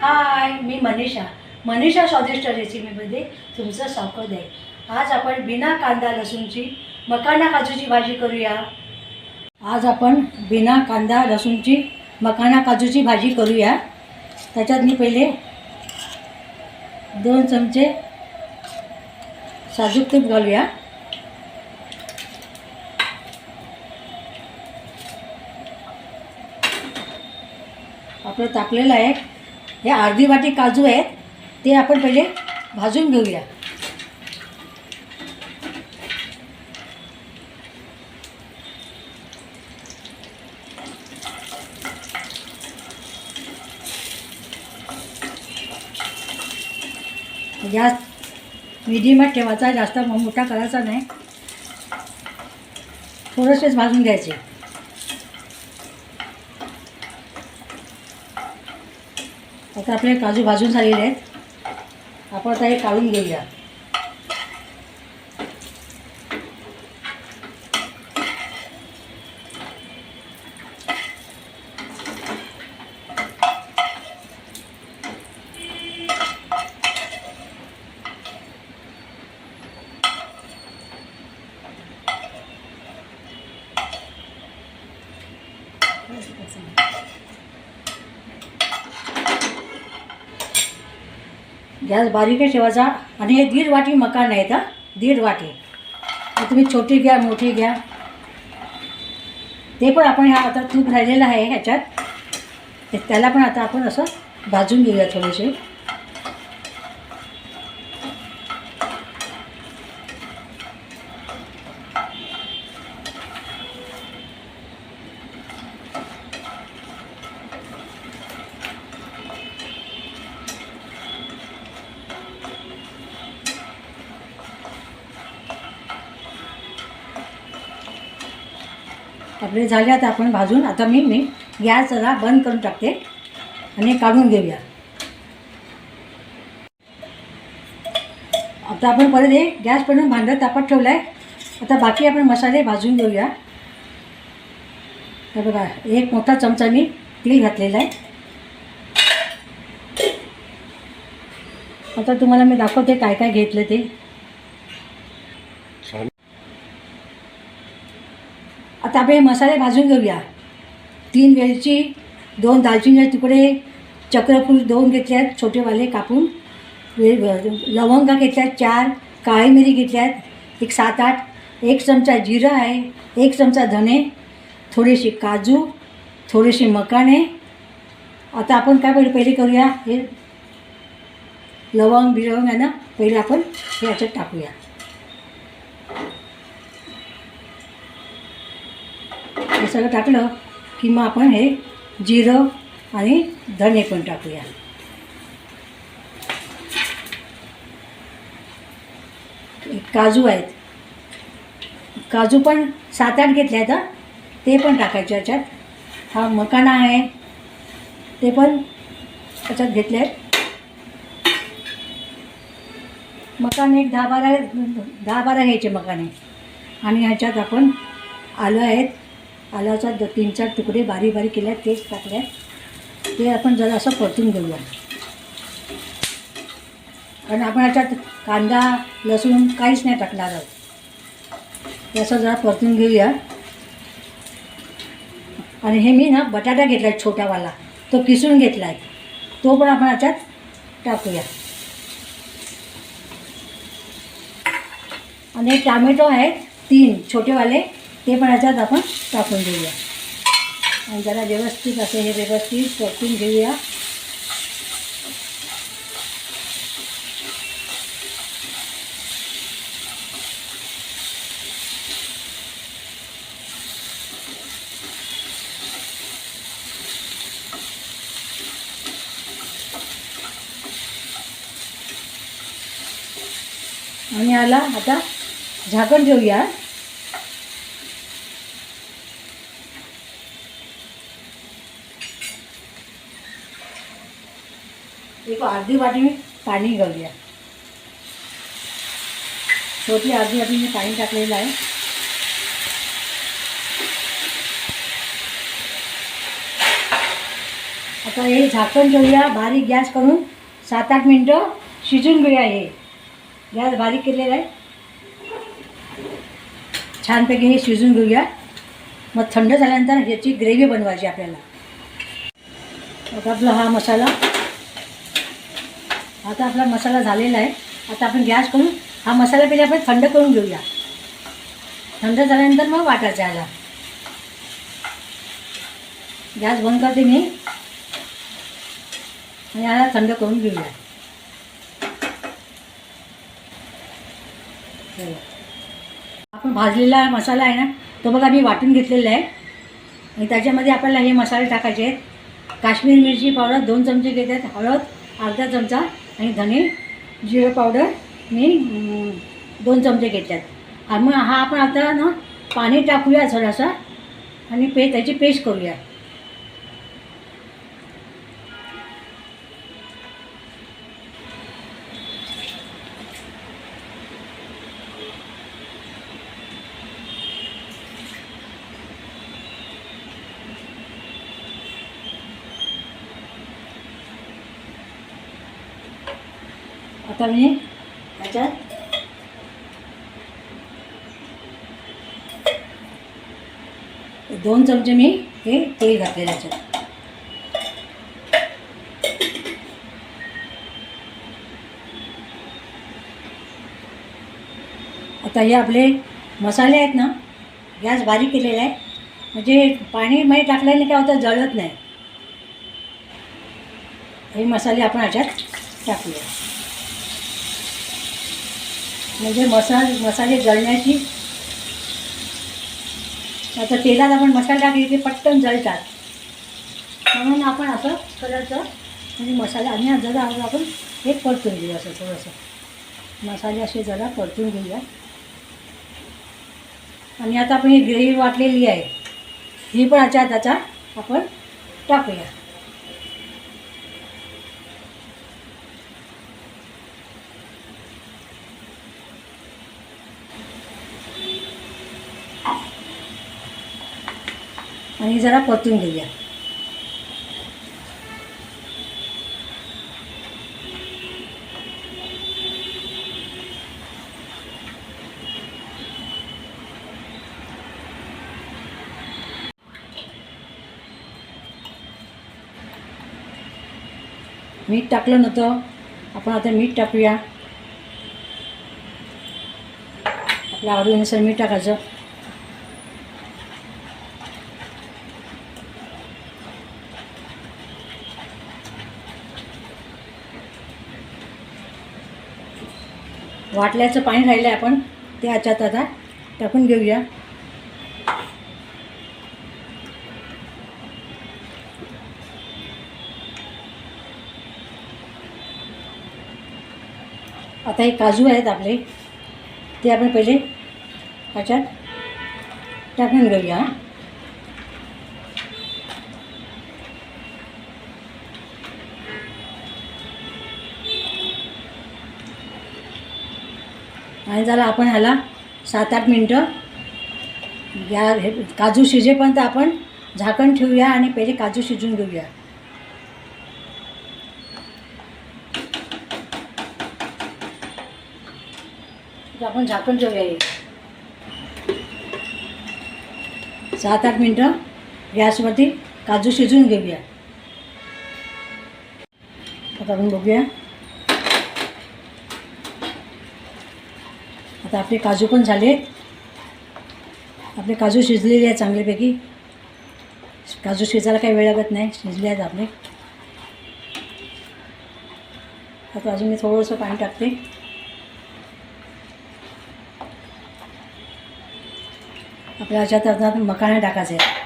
हाय मी मनीषा. मनीषा स्वादिष्ट रेसिपीमध्ये तुमचं स्वागत आहे. आज आपण बिना कांदा लसूणची मकाना काजूची भाजी करूया. आज आपण बिना कांदा लसूणची मकाना काजूची भाजी करूया. त्याच्यात मी पहिले दोन चमचे साजूक तूप घालूया. आपलं तापलेलं आहे. हे अर्धी वाटी काजू आहेत ते आपण पहिले भाजून घेऊया. गॅस मिडियमात ठेवायचा जास्त मोठा करायचा नाही. थोडंसेच भाजून घ्यायचे. तर आपले काजू भाजून झालेले आहेत. आपण आता हे काढून घेऊया. गॅस बारीकच ठेवायचा आणि हे दीड वाटी मकान आहेत हा दीड वाटी. तुम्ही छोटी घ्या मोठी घ्या. ते पण आपण ह्या आता तूप राहिलेलं आहे ह्याच्यात. त्याला पण आता आपण असं भाजून घेऊया थोडेसे. आपले झाले आता आपण भाजून आता मी मी गॅस जरा बंद करून टाकते आणि काढून घेऊया. आता आपण परत हे गॅस पण भांडं तापत ठेवलं आहे आता बाकी आपण मसाले भाजून घेऊया. तर बघा एक मोठा चमचा मी तेल घातलेला आहे. आता तुम्हाला मी दाखवते काय काय घेतलं ते. आता आपण हे मसाले भाजून घेऊया. तीन वेलची दोन दालचिनीचे तुकडे चक्रफूल दोन घेतले आहेत छोटेवाले कापून. वे लवंगा घेतल्या आहेत चार काळी मिरी घेतल्यात आहेत एक सात आठ एक चमचा जिरं आहे एक चमचा धने थोडीशी काजू थोडीशी मकाणे आता आपण काय पहिले पहिले करूया? हे लवंग बिरवंग आहे ना पहिले आपण हे याच्यात टाकूया. सगळं टाकलं की मग आपण हे जिरं आणि धणे पण टाकूया. काजू आहेत. काजू पण सात आठ घेतले आहेत ते पण टाकायचे याच्यात. हा मकाना आहे. ते पण त्याच्यात घेतले आहेत. मकाने एक दहा बारा दहा बारा घ्यायचे मकाने. आणि ह्याच्यात आपण आलं आहेत आल्याचा द तीन चार तुकडे बारीक बारीक केले आहेत तेच टाकले आहेत ते आपण जरा असं परतून घेऊया. कारण आपण ह्याच्यात कांदा लसूण काहीच नाही टाकणार आहोत. ते असं जरा परतून घेऊया. आणि हे मी ना बटाटा घेतला आहे छोटावाला तो किसून घेतला आहे तो पण आपण याच्यात टाकूया. आणि टॅमॅटो आहेत तीन छोटेवाले. ते पण ह्याच्यात आपण टाकून देऊया आणि जरा व्यवस्थित असं हे व्यवस्थित परतून घेऊया. आणि याला आता झाकण ठेवूया. अर्धी वाटी मी पाणी घालूया छोटी अर्धी वाटी मी पाणी टाकलेलं आहे आता हे झाकण ठेवूया बारीक गॅस करून सात आठ मिनटं शिजून घेऊया हे गॅस बारीक केलेला आहे छानपैकी हे शिजून घेऊया मग थंड झाल्यानंतर ह्याची ग्रेव्ही बनवायची आपल्याला। आता आपला हा मसाला आता आपला मसाला झालेला आहे. आता आपण गॅस करून हा मसाला पहिले आपण थंड करून घेऊया. थंड झाल्यानंतर मग वाटायचा याला. गॅस बंद करते मी. आणि याला थंड करून घेऊया. आपण भाजलेला मसाला आहे ना तो बघा मी वाटून घेतलेला आहे. आणि त्याच्यामध्ये आपल्याला हे मसाले टाकायचे आहेत. काश्मीर मिरची पावडर दोन चमचे घेतात. हळद अर्धा चमचा. आणि धने जिरे पावडर मी दोन चमचे घेतल्यात. आणि मग हा आपण आता ना पाणी टाकूया थोडासा आणि पे त्याची पेस्ट करूया. आता मी ह्याच्यात दोन चमचे मी हे तेल घातले त्याच्यात. आता हे आपले मसाले आहेत ना गॅस बारीक केलेला आहे. म्हणजे पाणी मध्ये टाकल्याने काय होतं जळत नाही. हे मसाले आपण ह्याच्यात टाकूया. म्हणजे मसाल मसाले जळण्याची. आता तेलात आपण मसाले टाकले की पटकन जळतात. म्हणून आपण असं करायचं. म्हणजे मसाले आणि जरा आपण हे परतून घेऊ असं थोडंसं. मसाले असे जरा परतून घेऊया. आणि आता आपण ही ग्रेव्ही वाटलेली आहे. ही पण याच्यात त्याचा आपण टाकूया. आणि जरा परतून घेऊया. मीठ टाकलं नव्हतं. आपण आता मीठ टाकूया. आपल्या आवडीनुसार मीठ टाकायचं. वाटल्याचं पाणी राहिलं आहे आपण ते ह्याच्यात आता टाकून घेऊया. आता हे काजू आहेत आपले ते आपण पहिले ह्याच्यात टाकून घेऊया. झाला जरा आपण ह्याला सात आठ मिनटं या हे काजू शिजेपर्यंत आपण झाकण ठेवूया आणि पहिले काजू शिजून घेऊया. आपण झाकण ठेवूया सात आठ मिनटं गॅसवरती काजू शिजून घेऊया. आता आपण बघूया. आता आपले काजू पण झाले. आपले काजू शिजलेले आहेत चांगल्यापैकी. काजू शिजायला काही वेळ लागत नाही शिजले आहेत आपले. आता अजून मी थोडंसं पाणी टाकते. आपल्या ह्याच्यात आता मकाने टाकायचे. आहे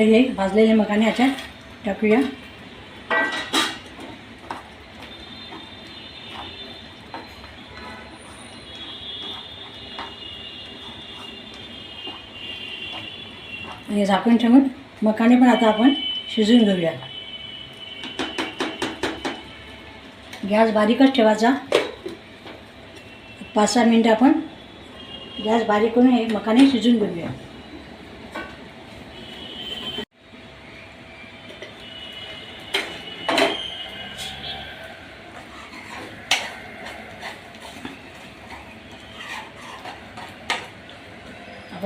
आपले हे भाजलेले मकाने ह्याच्यात टाकूया. आणि झाकून ठेवून मकाने पण आता आपण शिजवून घेऊया. गॅस बारीकच ठेवायचा. पाच सहा मिनटं आपण गॅस बारीक करून हे मकाने शिजून घेऊया.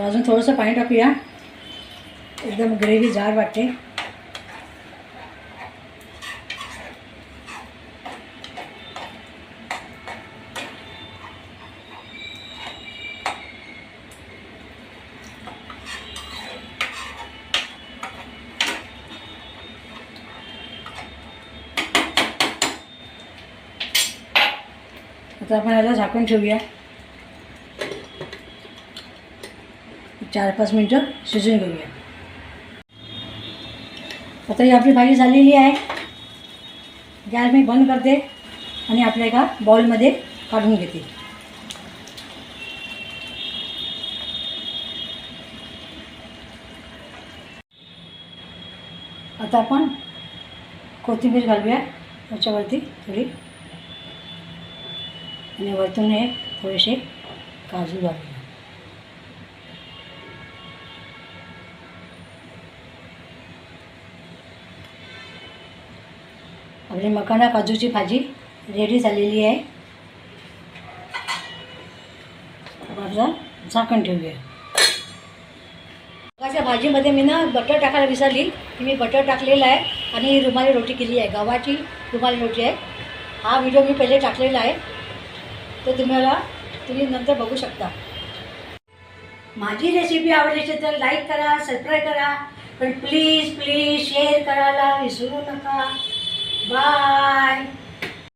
अजून थोडंसं पाणी टाकूया. एकदम ग्रेव्ही जाड वाटते. आता आपण याला झाकून ठेवूया. चार पाच मिनटं शिजून घेऊया. आता ही आपली भाजी झालेली आहे. गॅस मी बंद करते आणि आपल्या एका बॉलमध्ये काढून घेते. आता आपण कोथिंबीर घालूया. त्याच्यावरती थोडी आणि वरतून हे थोडेसे काजू घालूया. आपली मकाना काजूची भाजी रेडी झालेली आहे. आता झाकण ठेवूया. गव्हाच्या भाजीमध्ये मी ना बटर टाकायला विसरली. की मी बटर टाकलेलं आहे आणि रुमाली रोटी केली आहे. गव्हाची रुमाली रोटी आहे. हा व्हिडिओ मी पहिले टाकलेला आहे. तर तुम्हाला तुम्ही नंतर बघू शकता. माझी रेसिपी आवडली असेल तर लाईक करा सबस्क्राईब करा. पण प्लीज प्लीज शेअर करायला विसरू नका. Bye.